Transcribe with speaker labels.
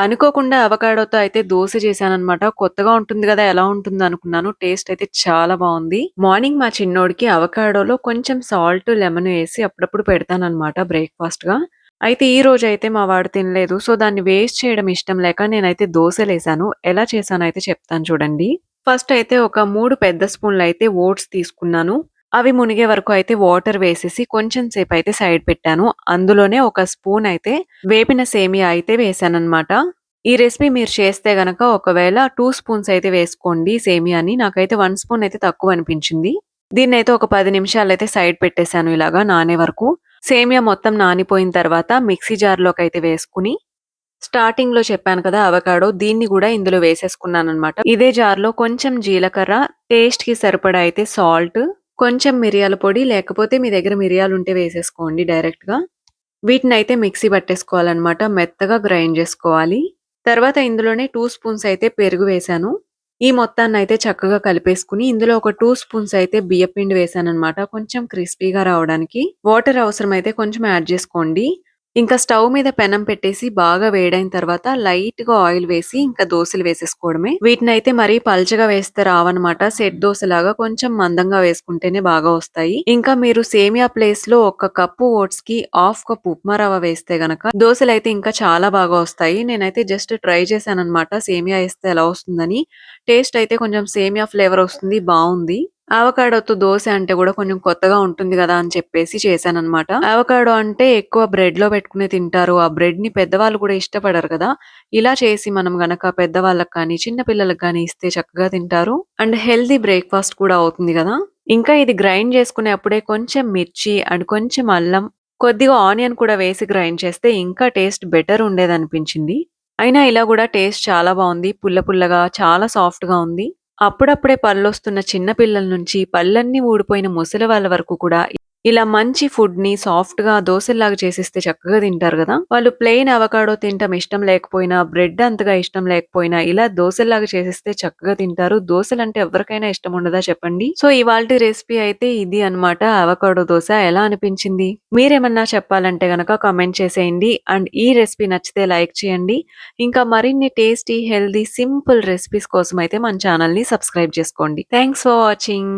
Speaker 1: అనుకోకుండా అవకాడోతో అయితే దోశ చేశానమాట కొత్తగా ఉంటుంది కదా ఎలా ఉంటుందనుకున్నాను. టేస్ట్ అయితే చాలా బాగుంది మార్నింగ్ మా చిన్నోడికి అవకాడోలో కొంచెం సాల్ట్, లెమన్ వేసి అప్పుడప్పుడు పెడతానమాట బ్రేక్ఫాస్ట్గా అయితే ఈ రోజైతే మా వాడు తినలేదు. సో, దాన్ని వేస్ట్ చేయడం ఇష్టం లేక నేనైతే దోశలేసాను ఎలా చేశానో అయితే చెప్తాను చూడండి. ఫస్ట్ అయితే ఒక మూడు పెద్ద స్పూన్‌లయితే ఓట్స్ తీసుకున్నాను. అవి మునిగే వరకు అయితే వాటర్ వేసేసి కొంచెం సేపు అయితే సైడ్ పెట్టాను. అందులోనే ఒక స్పూన్ అయితే వేపిన సేమియా అయితే వేశాననమాట. ఈ రెసిపీ మీరు చేస్తే గనక ఒకవేళ టూ స్పూన్స్ అయితే వేసుకోండి సేమియాని. నాకైతే వన్ స్పూన్ అయితే తక్కువ అనిపించింది దీన్ని అయితే ఒక పది నిమిషాలు అయితే సైడ్ పెట్టేశాను ఇలాగా నానే వరకు. సేమియా మొత్తం నానిపోయిన తర్వాత మిక్సీ జార్లోకి అయితే వేసుకుని స్టార్టింగ్ స్టార్టింగ్‌లో చెప్పాను కదా! అవకాడో దీన్ని కూడా ఇందులో వేసేసుకున్నాననమాట. ఇదే జార్‌లో కొంచెం జీలకర్ర, టేస్ట్‌కి సరిపడా అయితే సాల్ట్, కొంచెం మిరియాల పొడి లేకపోతే మీ దగ్గర మిరియాలు ఉంటే వేసేసుకోండి డైరెక్ట్‌గా. అయితే మిక్సీ పట్టేసుకోవాలన్నమాట మెత్తగా గ్రైండ్ చేసుకోవాలి తర్వాత ఇందులోనే టూ స్పూన్స్ అయితే పెరుగు వేశాను. ఈ మొత్తాన్ని అయితే చక్కగా కలిపేసుకొని ఇందులో ఒక టూ స్పూన్స్ అయితే బియ్యపిండి వేశాననమాట. కొంచెం క్రిస్పీగా రావడానికి. వాటర్ అవసరం అయితే కొంచెం యాడ్ చేసుకోండి ఇంకా స్టవ్ మీద పెనం పెట్టేసి బాగా వేడైన తర్వాత లైట్గా ఆయిల్ వేసి ఇంకా దోసలు వేసేసుకోవడమే. వీటిని అయితే మరీ పల్చగా వేస్తే రావన్నమాట. సెట్ దోసలాగా కొంచెం మందంగా వేసుకుంటేనే బాగా వస్తాయి. ఇంకా మీరు సేమియా ప్లేస్లో ఒక కప్పు ఓట్స్‌కి హాఫ్ కప్ ఉప్మా రవ్వ వేస్తే గనక దోసలైతే ఇంకా చాలా బాగా వస్తాయి. నేనైతే జస్ట్ ట్రై చేశాను అనమాట సేమియా వేస్తే ఎలా వస్తుందని. టేస్ట్ అయితే కొంచెం సేమియా ఫ్లేవర్ వస్తుంది. బాగుంది అవకాడోతో దోశ అంటే కూడా కొంచెం కొత్తగా ఉంటుంది కదా అని చెప్పేసి చేశాననమాట. అవకాడో అంటే ఎక్కువ బ్రెడ్లో పెట్టుకుని తింటారు. ఆ బ్రెడ్ని పెద్దవాళ్ళు కూడా ఇష్టపడరు కదా! ఇలా చేసి మనం గనక పెద్దవాళ్ళకి కానీ, చిన్న పిల్లలకు కానీ ఇస్తే చక్కగా తింటారు. అండ్ హెల్దీ బ్రేక్‌ఫాస్ట్ కూడా అవుతుంది కదా ఇంకా ఇది గ్రైండ్ చేసుకునే అప్పుడే కొంచెం మిర్చి అండ్ కొంచెం అల్లం, కొద్దిగా ఆనియన్ కూడా వేసి గ్రైండ్ చేస్తే ఇంకా టేస్ట్ బెటర్ ఉండేదనిపించింది. అయినా ఇలా కూడా టేస్ట్ చాలా బాగుంది పుల్ల పుల్లగా చాలా సాఫ్ట్‌గా ఉంది. అప్పుడప్పుడే పళ్ళొస్తున్న చిన్న పిల్లల నుంచి పళ్ళన్నీ ఊడిపోయిన ముసలి వాళ్ళ వరకు కూడా ఇలా మంచి ఫుడ్‌ని సాఫ్ట్‌గా దోశలాగా చేసిస్తే చక్కగా తింటారు కదా వాళ్ళు ప్లెయిన్ అవకాడో తింటాం ఇష్టం లేకపోయినా, బ్రెడ్ అంతగా ఇష్టం లేకపోయినా ఇలా దోసల్లాగా చేసిస్తే చక్కగా తింటారు. దోసలంటే ఎవరికైనా ఇష్టం ఉండదా చెప్పండి? సో, ఇవాల్టి రెసిపీ అయితే ఇది అన్నమాట. అవకాడో దోశ ఎలా అనిపించింది? మీరేమన్నా చెప్పాలంటే గనక కామెంట్ చేసేయండి. అండ్ ఈ రెసిపీ నచ్చితే లైక్ చేయండి. ఇంకా మరిన్ని టేస్టీ, హెల్దీ సింపుల్ రెసిపీస్ కోసం అయితే మన ఛానల్‌ని సబ్స్క్రైబ్ చేసుకోండి. Thanks for watching.